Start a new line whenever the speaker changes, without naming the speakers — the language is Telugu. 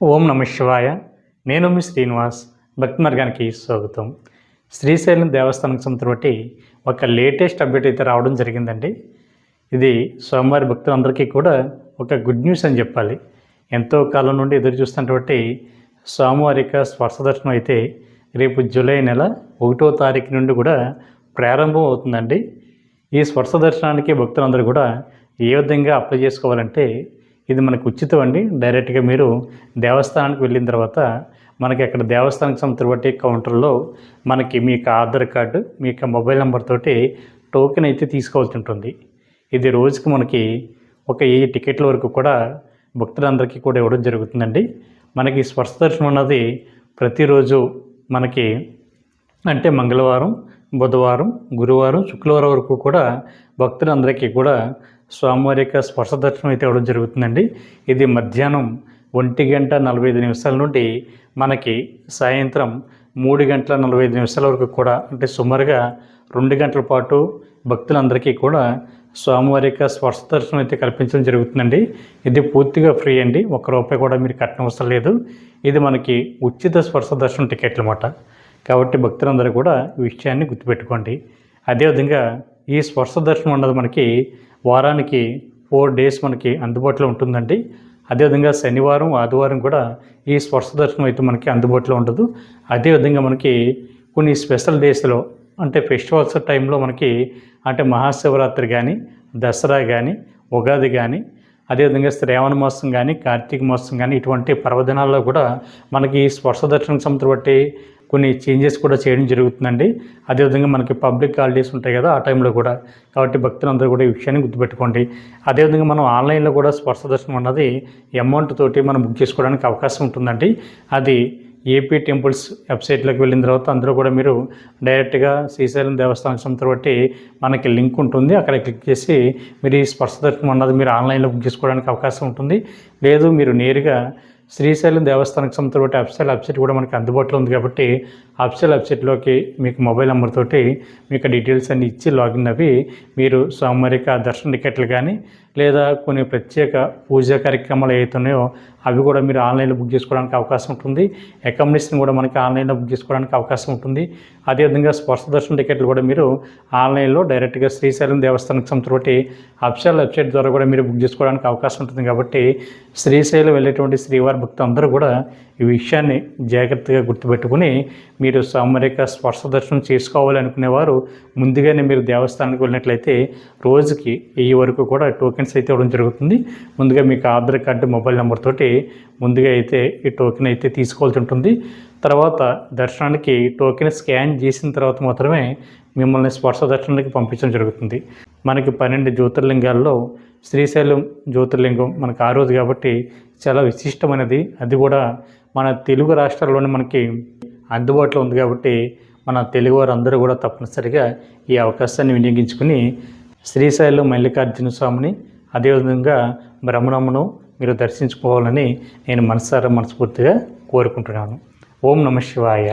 ఓం నమ శివాయ. నేను మీ శ్రీనివాస్. భక్తి మార్గానికి స్వాగతం. శ్రీశైలం దేవస్థానం సంతటి ఒక లేటెస్ట్ అప్డేట్ అయితే రావడం జరిగిందండి. ఇది స్వామివారి భక్తులందరికీ కూడా ఒక గుడ్ న్యూస్ అని చెప్పాలి. ఎంతో కాలం నుండి ఎదురు చూస్తున్నటువంటి స్వామివారి యొక్క స్పర్శ దర్శనం అయితే రేపు జూలై నెల ఒకటో తారీఖు నుండి కూడా ప్రారంభం అవుతుందండి. ఈ స్పర్శ దర్శనానికి భక్తులందరూ కూడా ఏ విధంగా అప్లై చేసుకోవాలంటే ఇది మనకు ఉచితం అండి. డైరెక్ట్గా మీరు దేవస్థానానికి వెళ్ళిన తర్వాత మనకి అక్కడ దేవస్థానానికి సంబంధించిన బట్టి కౌంటర్లో మనకి మీ యొక్క ఆధార్ కార్డు మీ యొక్క మొబైల్ నెంబర్ తోటి టోకెన్ అయితే తీసుకోవాల్సి ఉంటుంది. ఇది రోజుకి మనకి ఒక ఏ టికెట్ల వరకు కూడా భక్తులందరికీ కూడా ఇవ్వడం జరుగుతుందండి. మనకి స్పర్శ దర్శనం అన్నది ప్రతిరోజు మనకి అంటే మంగళవారం బుధవారం గురువారం శుక్రవారం వరకు కూడా భక్తులందరికీ కూడా స్వామివారి యొక్క స్పర్శ దర్శనం అయితే ఇవ్వడం జరుగుతుందండి. ఇది మధ్యాహ్నం ఒంటి గంట నలభై ఐదు నిమిషాల నుండి మనకి సాయంత్రం మూడు గంటల నలభై ఐదు నిమిషాల వరకు కూడా అంటే సుమారుగా రెండు గంటల పాటు భక్తులందరికీ కూడా స్వామివారి యొక్క స్పర్శ దర్శనం అయితే కల్పించడం జరుగుతుందండి. ఇది పూర్తిగా ఫ్రీ అండి. ఒక్క రూపాయి కూడా మీరు కట్టనవసరం లేదు. ఇది మనకి ఉచిత స్పర్శ దర్శనం టికెట్లు అన్నమాట. కాబట్టి భక్తులందరూ కూడా ఈ విషయాన్ని గుర్తుపెట్టుకోండి. అదేవిధంగా ఈ స్పర్శ దర్శనం అన్నది మనకి వారానికి ఫోర్ డేస్ మనకి అందుబాటులో ఉంటుందండి. అదేవిధంగా శనివారం ఆదివారం కూడా ఈ స్పర్శ దర్శనం అయితే మనకి అందుబాటులో ఉండదు. అదేవిధంగా మనకి కొన్ని స్పెషల్ డేస్లో అంటే ఫెస్టివల్స్ టైంలో మనకి అంటే మహాశివరాత్రి కానీ దసరా కానీ ఉగాది కానీ అదేవిధంగా శ్రావణ మాసం కానీ కార్తీక మాసం కానీ ఇటువంటి పర్వదినాల్లో కూడా మనకి స్పర్శ దర్శనం సంబంధించి బట్టి కొన్ని చేంజెస్ కూడా చేయడం జరుగుతుందండి. అదేవిధంగా మనకి పబ్లిక్ హాలిడేస్ ఉంటాయి కదా ఆ టైంలో కూడా. కాబట్టి భక్తులందరూ కూడా ఈ విషయాన్ని గుర్తుపెట్టుకోండి. అదేవిధంగా మనం ఆన్లైన్లో కూడా స్పర్శ దర్శనం అన్నది అమౌంట్ తోటి మనం బుక్ చేసుకోవడానికి అవకాశం ఉంటుందండి. అది ఏపీ టెంపుల్స్ వెబ్సైట్లోకి వెళ్ళిన తర్వాత అందరూ కూడా మీరు డైరెక్ట్గా శ్రీశైలం దేవస్థానం సంస్థ బట్టి మనకి లింక్ ఉంటుంది. అక్కడ క్లిక్ చేసి మీరు ఈ స్పర్శ దర్శనం అన్నది మీరు ఆన్లైన్లో బుక్ చేసుకోవడానికి అవకాశం ఉంటుంది. లేదు మీరు నేరుగా శ్రీశైలం దేవస్థానం సంస్థ బట్టి అఫ్సైల్ వెబ్సైట్ కూడా మనకి అందుబాటులో ఉంది కాబట్టి అఫ్సైల్ వెబ్సైట్లోకి మీకు మొబైల్ నెంబర్ తోటి మీకు డీటెయిల్స్ అన్ని ఇచ్చి లాగిన్ అవి మీరు స్వామివారికి ఆ దర్శన టికెట్లు కానీ లేదా కొన్ని ప్రత్యేక పూజా కార్యక్రమాలు ఏవైతున్నాయో అవి కూడా మీరు ఆన్లైన్లో బుక్ చేసుకోవడానికి అవకాశం ఉంటుంది. అకామిడేషన్ కూడా మనకి ఆన్లైన్లో బుక్ చేసుకోవడానికి అవకాశం ఉంటుంది. అదేవిధంగా స్పర్శ దర్శన టికెట్లు కూడా మీరు ఆన్లైన్లో డైరెక్ట్గా శ్రీశైలం దేవస్థానానికి సంతోటి అఫ్షల్ వెబ్సైట్ ద్వారా కూడా మీరు బుక్ చేసుకోవడానికి అవకాశం ఉంటుంది. కాబట్టి శ్రీశైలం వెళ్ళేటువంటి శ్రీవారి భక్తులందరూ కూడా ఈ విషయాన్ని జాగ్రత్తగా గుర్తుపెట్టుకుని మీరు సామరిక స్పర్శ దర్శనం చేసుకోవాలి అనుకునేవారు ముందుగానే మీరు దేవస్థానానికి వెళ్ళినట్లయితే రోజుకి ఈ వరకు కూడా టోకెన్స్ అయితే ఇవ్వడం జరుగుతుంది. ముందుగా మీకు ఆధార్ కార్డు మొబైల్ నెంబర్ తోటి ముందుగా అయితే ఈ టోకెన్ అయితే తీసుకోవాల్సి ఉంటుంది. తర్వాత దర్శనానికి టోకెన్ స్కాన్ చేసిన తర్వాత మాత్రమే మిమ్మల్ని స్పర్శ దర్శనానికి పంపించడం జరుగుతుంది. మనకి పన్నెండు జ్యోతిర్లింగాల్లో శ్రీశైలం జ్యోతిర్లింగం మనకు ఆ రోజు కాబట్టి చాలా విశిష్టమైనది. అది కూడా మన తెలుగు రాష్ట్రాల్లోనే మనకి అందుబాటులో ఉంది కాబట్టి మన తెలుగువారు అందరూ కూడా తప్పనిసరిగా ఈ అవకాశాన్ని వినియోగించుకుని శ్రీశైలం మల్లికార్జున స్వామిని అదేవిధంగా బ్రహ్మణమ్మను మీరు దర్శించుకోవాలని నేను మనసారా మనస్ఫూర్తిగా కోరుకుంటున్నాను. ఓం నమ శివాయ.